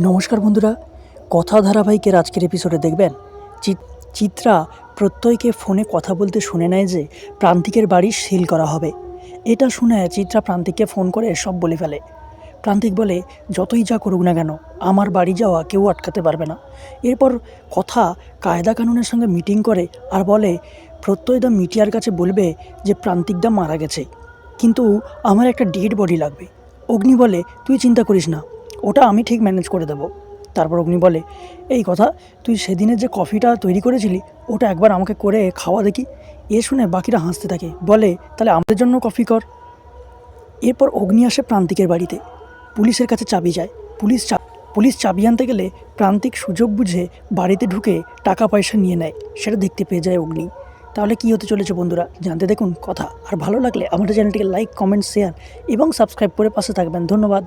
নমস্কার বন্ধুরা, কথা ধারাবাহিকের আজকের এপিসোডে দেখবেন। চিত্রা প্রত্যয়কে ফোনে কথা বলতে শুনে নেয় যে, প্রান্তিকের বাড়ি সিল করা হবে। এটা শুনে চিত্রা প্রান্তিককে ফোন করে সব বলে ফেলে। প্রান্তিক বলে, যতই যা করুক না কেন, আমার বাড়ি যাওয়া কেউ আটকাতে পারবে না। এরপর কথা কায়দা কানুনের সঙ্গে মিটিং করে আর বলে, প্রত্যয় প্রত্যয়দা মিটিয়ার কাছে বলবে যে প্রান্তিকদা মারা গেছে। কিন্তু আমার একটা ডেড বডি লাগবে। অগ্নি বলে, তুই চিন্তা করিস না ওটা আমি ঠিক ম্যানেজ করে দেবো। তারপর অগ্নি বলে, এই কথা, তুই সেদিনের যে কফিটা তৈরি করেছিলি, ওটা একবার আমাকে করে খাওয়া দেখি। এ শুনে বাকিরা হাসতে থাকে। বলে, তাহলে আমাদের জন্য কফি কর। এরপর অগ্নি আসে প্রান্তিকের বাড়িতে। পুলিশের কাছে চাবি যায়। পুলিশ চা, পুলিশ চাবি আনতে গেলে প্রান্তিক সুযোগ বুঝে বাড়িতে ঢুকে টাকা পয়সা নিয়ে নেয়। সেটা দেখতে পেয়ে যায় অগ্নি। তাহলে কী হতে চলেছে বন্ধুরা? জানতে দেখুন কথা। আর ভালো লাগলে আমাদের চ্যানেলটিকে লাইক কমেন্ট শেয়ার এবং সাবস্ক্রাইব করে পাশে থাকবেন। ধন্যবাদ।